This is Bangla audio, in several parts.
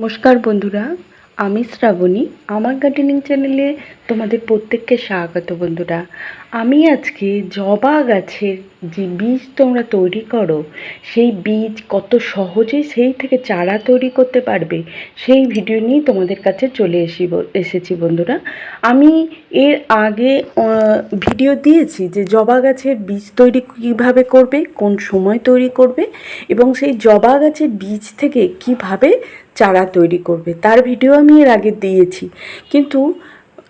নমস্কার বন্ধুরা, আমি শ্রাবণী। আমার গার্ডেনিং চ্যানেলে তোমাদের প্রত্যেককে স্বাগত বন্ধুরা। আমি আজকে জবা গাছের যে বীজ তোমরা তৈরি করো, সেই বীজ কত সহজে সেই থেকে চারা তৈরি করতে পারবে, সেই ভিডিও নিয়ে তোমাদের কাছে চলে এসি এসেছি বন্ধুরা। আমি এর আগে ভিডিও দিয়েছি যে জবা গাছের বীজ তৈরি কীভাবে করবে, কোন সময় তৈরি করবে এবং সেই জবা গাছের বীজ থেকে কীভাবে চারা তৈরি করবে। তার ভিডিও আমি এর আগে দিয়েছি। কিন্তু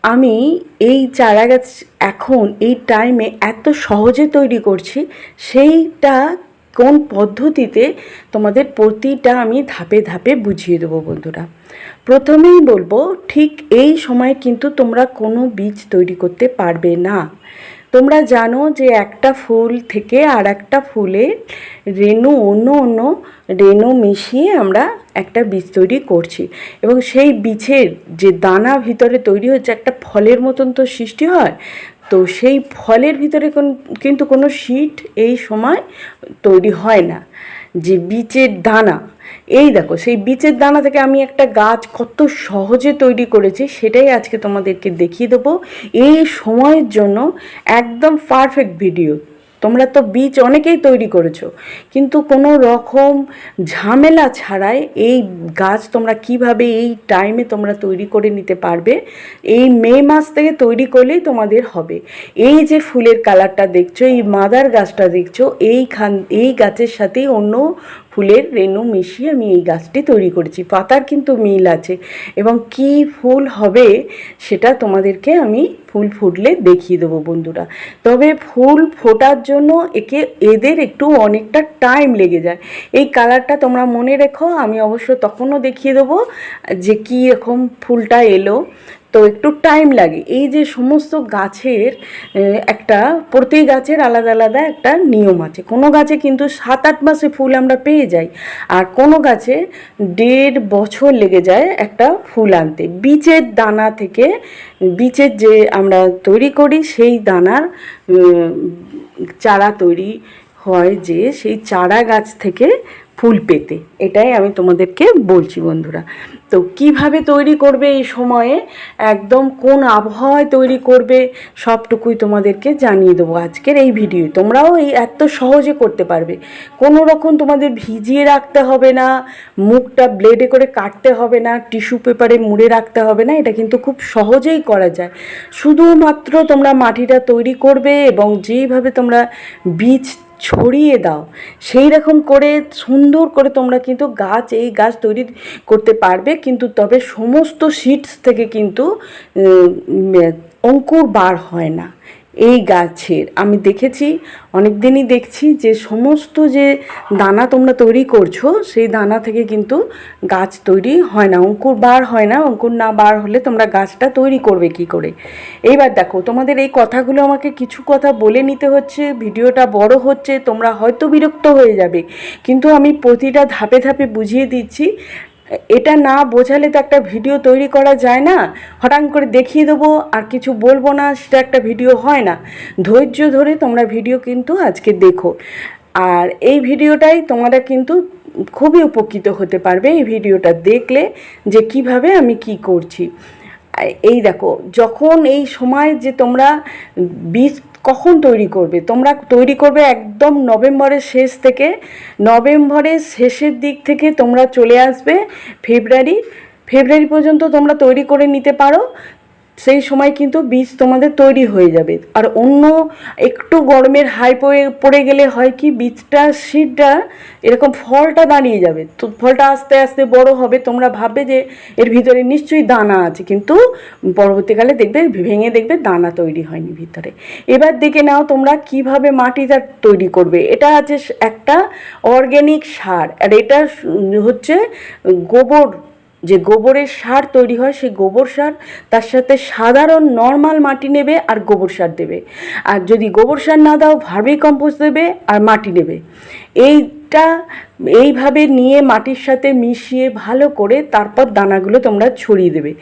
আমি এই চারা গাছ এখন এই টাইমে এত সহজে তৈরি করছি, সেইটা কোন পদ্ধতিতে তোমাদের প্রতিটা আমি ধাপে ধাপে বুঝিয়ে দেবো বন্ধুরা। প্রথমেই বলব, ঠিক এই সময় কিন্তু তোমরা কোনো বীজ তৈরি করতে পারবে না। তোমরা জানো যে একটা ফুল থেকে আর একটা ফুলে রেণু, অন্য অন্য রেণু মিশিয়ে আমরা একটা বীজ তৈরি করছি। এবং সেই বীজের যে দানা ভিতরে তৈরি হচ্ছে, একটা ফলের মতন তো সৃষ্টি হয় তো সেই ফলের ভিতরে কোন- কিন্তু কোনো শীট এই সময় তৈরি হয় না। যে বীচের দানা, এই দেখো, সেই বীচের দানা থেকে আমি একটা গাছ কত সহজে তৈরি করেছি, সেটাই আজকে তোমাদেরকে দেখিয়ে দেবো। এই সময়ের জন্য একদম পারফেক্ট ভিডিও তোমরা তো বীজ অনেকেই তৈরি করেছ, কিন্তু কোনো রকম ঝামেলা ছাড়াই এই গাছ তোমরা কীভাবে এই টাইমে তোমরা তৈরি করে নিতে পারবে, এই মে মাস থেকে তৈরি করলেই তোমাদের হবে। এই যে ফুলের কালারটা দেখছ, এই মাদার গাছটা দেখছ, এইখান, এই গাছের সাথেই অন্য ফুলের রেণু মিশিয়ে আমি এই গাছটি তৈরি করেছি। পাতার কিন্তু মিল আছে এবং কি ফুল হবে সেটা তোমাদেরকে আমি ফুল ফুটলে দেখিয়ে দেবো বন্ধুরা। তবে ফুল ফোটার জন্য একে, এদের একটু অনেকটা টাইম লেগে যায়। এই কালারটা তোমরা মনে রেখো, আমি অবশ্য তখনও দেখিয়ে দেবো যে কী রকম ফুলটা এলো। তো একটু টাইম লাগে। এই যে সমস্ত গাছের একটা, প্রতি গাছের আলাদা আলাদা একটা নিয়ম আছে। কোনো গাছে কিন্তু সাত আট মাসে ফুল আমরা পেয়ে যাই। আর কোনো গাছে দেড় বছর লেগে যায় একটা ফুল আনতে। বীজের দানা থেকে, বীজের যে আমরা তৈরি করি, সেই দানার চারা তৈরি হয় যে সেই চারা গাছ থেকে ফুল পেতে। এটাই আমি তোমাদেরকে বলছি বন্ধুরা। তো কীভাবে তৈরি করবে এই সময়ে? একদম কোন আবহাওয়ায় তৈরি করবে? সবটুকুই তোমাদেরকে জানিয়ে দেবো আজকের এই ভিডিও। তোমরাও এই এত সহজে করতে পারবে। কোনো রকম তোমাদের ভিজিয়ে রাখতে হবে না, মুখটা ব্লেডে করে কাটতে হবে না টিস্যু পেপারে মুড়ে রাখতে হবে না, এটা কিন্তু খুব সহজেই করা যায়। শুধুমাত্র তোমরা মাটিটা তৈরি করবে এবং যেইভাবে তোমরা বীজ ছড়িয়ে দাও, সেই রকম করে সুন্দর করে তোমরা কিন্তু গাছ, এই গাছ তৈরি করতে পারবে। কিন্তু তবে সমস্ত সিডস থেকে কিন্তু অঙ্কুর বার হয় না এই গাছের। আমি দেখেছি অনেক দিনই দেখছি যে সমস্ত যে দানা তোমরা তৈরি করছ, সেই দানা থেকে কিন্তু গাছ তৈরি হয় না। অঙ্কুর বার হয় না, অঙ্কুর না বার হলে তোমরা গাছটা তৈরি করবে কি করে? এইবার দেখো, তোমাদের এই কথাগুলো আমাকে কিছু কথা বলে নিতে হচ্ছে, ভিডিওটা বড় হচ্ছে, তোমরা হয়তো বিরক্ত হয়ে যাবে। কিন্তু আমি প্রতিটা ধাপে ধাপে বুঝিয়ে দিচ্ছি এটা না বোঝালে তো একটা ভিডিও তৈরি করা যায় না। হঠাৎ করে দেখিয়ে দেবো, আর কিছু বলব না, সেটা একটা ভিডিও হয় না। ধৈর্য ধরে তোমরা ভিডিও কিন্তু আজকে দেখো। আর এই ভিডিওটাই তোমরা কিন্তু খুবই উপকৃত হতে পারবে এই ভিডিওটা দেখলে, যে কীভাবে আমি কি করছি। এই দেখো, যখন এই সময় যে তোমরা বীজ কখন তৈরি করবে? তোমরা তৈরি করবে একদম নভেম্বরের শেষ থেকে, নভেম্বরের শেষের দিক থেকে তোমরা চলে আসবে, ফেব্রুয়ারি ফেব্রুয়ারি পর্যন্ত তোমরা তৈরি করে নিতে পারো। সেই সময় কিন্তু বীজ তোমাদের তৈরি হয়ে যাবে। আর অন্য একটু গরমের হাই পড়ে পড়ে গেলে হয় কি বীজটা সিডটা এরকম ফলটা দাঁড়িয়ে যাবে। তো ফলটা আস্তে আস্তে বড় হবে, তোমরা ভাববে যে এর ভিতরে নিশ্চয়ই দানা আছে, কিন্তু পরবর্তীকালে দেখবে, ভেঙে দেখবে দানা তৈরি হয়নি ভিতরে। এবার দেখে নাও তোমরা কীভাবে মাটিটা তৈরি করবে। এটা আছে একটা অর্গ্যানিক সার, আর এটা হচ্ছে গোবর যে গোবরের সার তৈরি হয়, সেই গোবর সার তার সাথে সাধারণ নর্মাল মাটি নেবে আর গোবর সার দেবে। আর যদি গোবর সার না দাও, ভার্মি কম্পোস্ট দেবে আর মাটি নেবে। এইটা এইভাবে নিয়ে মাটির সাথে মিশিয়ে ভালো করে তারপর দানাগুলো তোমরা ছড়িয়ে দেবে।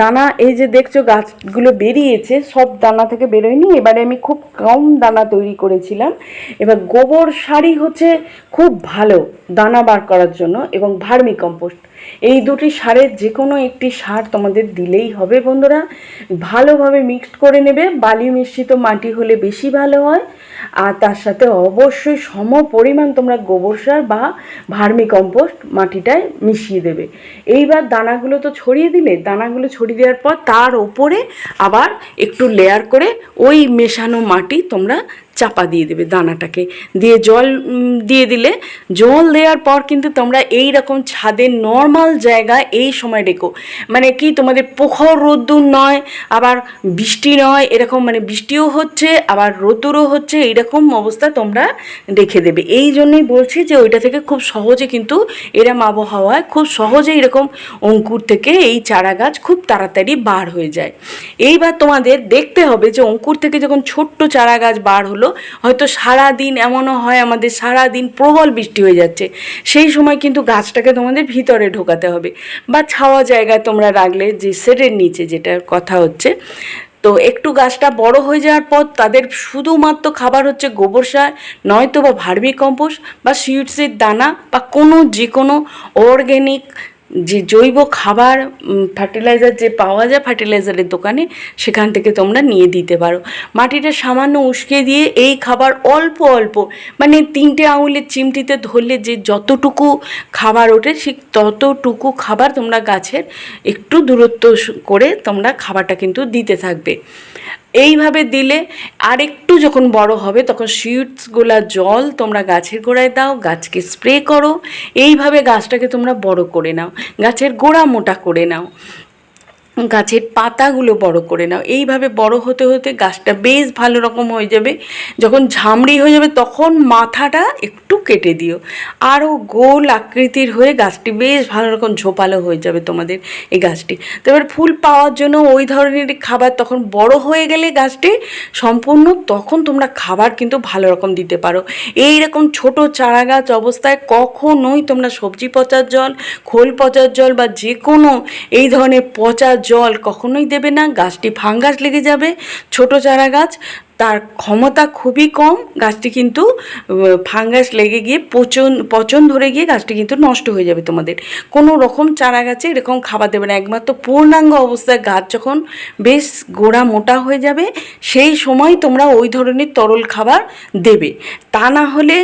দানা, এই যে দেখছ গাছগুলো বেরিয়েছে, সব দানা থেকে বেরোয়নি। এবারে আমি খুব কম দানা তৈরি করেছিলাম। এবার গোবর সারই হচ্ছে খুব ভালো দানা বার করার জন্য এবং ভার্মি কম্পোস্ট এই দুটি সারের যে কোনো একটি সার তোমাদের দিলেই হবে বন্ধুরা। ভালোভাবে মিক্সড করে নেবে, বালি মিশ্রিত মাটি হলে বেশি ভালো হয়। আর তার সাথে অবশ্যই সম পরিমাণ তোমরা গোবর সার বা ভার্মি কম্পোস্ট মাটিটায় মিশিয়ে দেবে। এইবার দানাগুলো তো ছড়িয়ে দিলে, দানাগুলো ছড়িয়ে দেওয়ার পর তার ওপরে আবার একটু লেয়ার করে ওই মেশানো মাটি তোমরা চাপা দিয়ে দেবে দানাটাকে। দিয়ে জল দিয়ে দিলে, জল দেওয়ার পর কিন্তু তোমরা এই রকম ছাদের নর্মাল জায়গা এই সময় রেখো মানে কি তোমাদের প্রখর রোদ্দুর নয়, আবার বৃষ্টি নয়, এরকম মানে বৃষ্টিও হচ্ছে, আবার রোদ্দুরও হচ্ছে, এইরকম অবস্থা তোমরা রেখে দেবে। এই জন্যই বলছি যে ওইটা থেকে খুব সহজে কিন্তু এরম আবহাওয়ায় খুব সহজে এরকম অঙ্কুর থেকে এই চারা গাছ খুব তাড়াতাড়ি বার হয়ে যায়। এইবার তোমাদের দেখতে হবে যে অঙ্কুর থেকে যখন ছোট্ট চারা গাছ বার হলো হয়তো সারা দিন এমনও হয় আমাদের সারা দিন প্রবল বৃষ্টি হয়ে যাচ্ছে। সেই সময় কিন্তু গাছটাকে তোমাদের ভিতরে ঢোকাতে হবে। বা ছাওয়া জায়গায় তোমরা রাখলে যে সেটের নিচে যেটার কথা হচ্ছে। তো একটু গাছটা বড় হয়ে যাওয়ার পর তাদের শুধুমাত্র খাবার হচ্ছে গোবর সার, নয়তো বা ভার্মি কম্পোস্ট বা সিডসের দানা বা কোনো যে কোনো অর্গ্যানিক যে জৈব খাবার ফার্টিলাইজার যে পাওয়া যায় ফার্টিলাইজারের দোকানে, সেখান থেকে তোমরা নিয়ে দিতে পারো। মাটিটা সামান্য উস্কে দিয়ে এই খাবার অল্প অল্প মানে তিনটে আঙুলের চিমটিতে ধরলে যে যতটুকু খাবার ওঠে ঠিক ততটুকু খাবার তোমরা গাছের একটু দূরত্ব করে তোমরা খাবারটা কিন্তু দিতে থাকবে। এইভাবে দিলে আর একটু যখন বড় হবে, তখন সিডসগুলা জল তোমরা গাছের গোড়ায় দাও, গাছকে স্প্রে করো। এইভাবে গাছটাকে তোমরা বড় করে নাও। গাছের গোড়া মোটা করে নাও। গাছের পাতাগুলো বড় করে নাও। এইভাবে বড় হতে হতে গাছটা বেশ ভালো রকম হয়ে যাবে। যখন ঝামড়ি হয়ে যাবে তখন মাথাটা একটু কেটে দিও। আরও গোল আকৃতির হয়ে গাছটি বেশ ভালো রকম ঝোপালো হয়ে যাবে তোমাদের এই গাছটি। তো এবার ফুল পাওয়ার জন্য ওই ধরনের খাবার তখন বড় হয়ে গেলে গাছটি সম্পূর্ণ তখন তোমরা খাবার কিন্তু ভালো রকম দিতে পারো। এই রকম ছোট চারা গাছ অবস্থায় কখনোই তোমরা সবজি পচার জল, খোল পচার জল বা যে কোনো এই ধরনের পচা জল কখনোই দেবে না, গাছটি ফাঙ্গাস লেগে যাবে। ছোট চারা গাছ, তার ক্ষমতা খুবই কম, গাছটি কিন্তু ফাঙ্গাস লেগে গিয়ে পচন পচন ধরে গিয়ে গাছটি কিন্তু নষ্ট হয়ে যাবে তোমাদের। কোনো রকম চারা গাছে এরকম খাবার দেবে না। একমাত্র পূর্ণাঙ্গ অবস্থায় গাছ যখন বেশ গোড়া মোটা হয়ে যাবে, সেই সময় তোমরা ওই ধরনের তরল খাবার দেবে। তা না হলে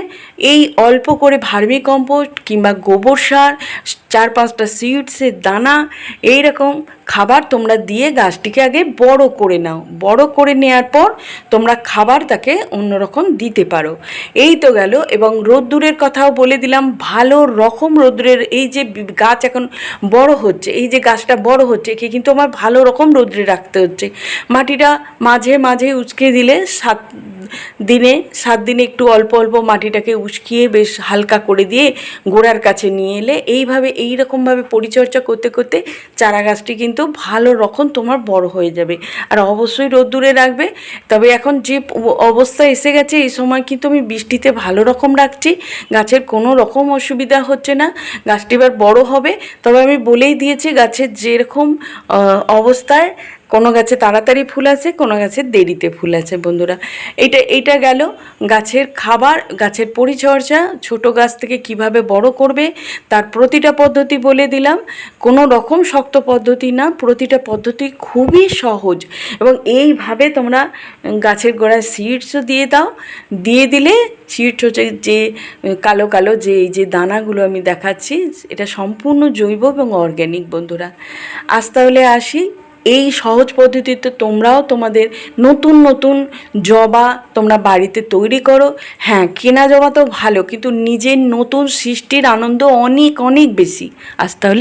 এই অল্প করে ভার্মি কম্পোস্ট কিংবা গোবর সার চার পাঁচটা সিডসের দানা এই রকম খাবার তোমরা দিয়ে গাছটিকে আগে বড় করে নাও। বড় করে নেওয়ার পর তোমরা খাবার তাকে অন্যরকম দিতে পারো। এই তো গেল, এবং রোদ্দুরের কথাও বলে দিলাম, ভালো রকম রোদ্দুরের এই যে গাছ এখন বড় হচ্ছে, এই যে গাছটা বড় হচ্ছে, একে কিন্তু আমার ভালো রকম রোদ্রে রাখতে হচ্ছে। মাটিটা মাঝে মাঝে উচকে দিলে সাত দিনে, সাত দিনে একটু অল্প অল্প মাটিটাকে উস্কিয়ে বেশ হালকা করে দিয়ে গোড়ার কাছে নিয়ে এলে এইভাবে এই রকমভাবে পরিচর্যা করতে করতে চারা গাছটি কিন্তু ভালো রকম তোমার বড় হয়ে যাবে। আর অবশ্যই রোদ্দুরে রাখবে। তবে এখন যে অবস্থা এসে গেছে, এই সময় কিন্তু আমি বৃষ্টিতে ভালো রকম রাখছি। গাছের কোনো রকম অসুবিধা হচ্ছে না। গাছটি এবার বড় হবে। তবে আমি বলেই দিয়েছি গাছের যেরকম অবস্থায় কোনো গাছে তাড়াতাড়ি ফুল আছে, কোনো গাছে দেরিতে ফুল আছে, বন্ধুরা। এটা এইটা গেল গাছের খাবার, গাছের পরিচর্যা, ছোট গাছ থেকে কীভাবে বড় করবে, তার প্রতিটা পদ্ধতি বলে দিলাম। কোনো রকম শক্ত পদ্ধতি না, প্রতিটা পদ্ধতি খুবই সহজ। এবং এইভাবে তোমরা গাছের গোড়ায় সিডসও দিয়ে দাও। দিয়ে দিলে সিডস হচ্ছে যে কালো কালো যে, এই যে দানাগুলো আমি দেখাচ্ছি, এটা সম্পূর্ণ জৈব এবং অর্গ্যানিক বন্ধুরা। আজ তাহলে আসি। এই সহজ পদ্ধতিতে তোমরাও তোমাদের নতুন নতুন জবা তোমরা বাড়িতে তৈরি করো। হ্যাঁ কেনা জবা তো ভালো, কিন্তু নিজের নতুন সৃষ্টির আনন্দ অনেক অনেক বেশি। আজ তাহলে